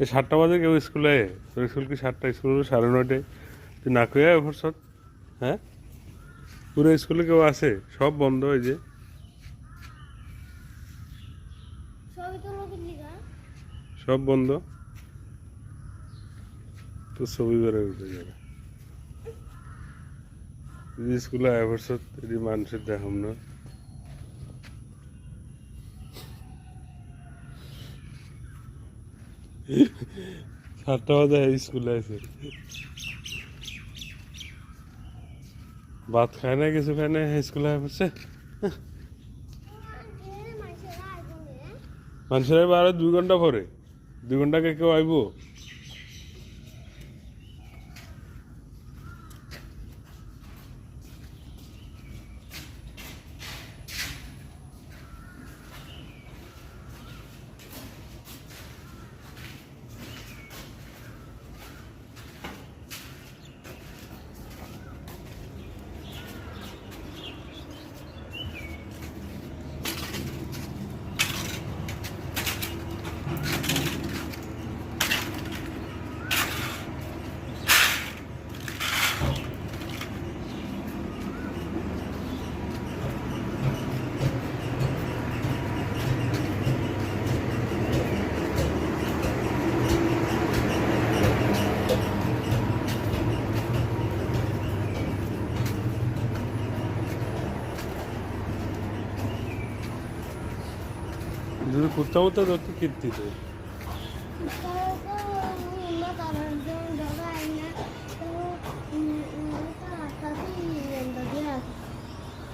এই সাতটা বাজে কেউ স্কুলে তোর স্কুল কি সাতটা স্কুল সাড়ে নয়টায়। তুই না কয়ে ভরসত হ্যাঁ? পুরো স্কুলে কেউ আছে সব বন্ধ এই যে। সব বন্ধ। তো ছবি বেড়ে উঠে যাবে স্কুলে আয় ভরসত এটি মানুষের দেখাম না। সাতটা বাজে স্কুলে আছে ভাত খায় না কিছু খায় না স্কুলে আসছে মানুষের বারো দুই ঘণ্টা পরে। দুই ঘণ্টা কে কেউ আইব? যদি কুত্তা মুত্তা ধরতে কীর্তি তো। তারা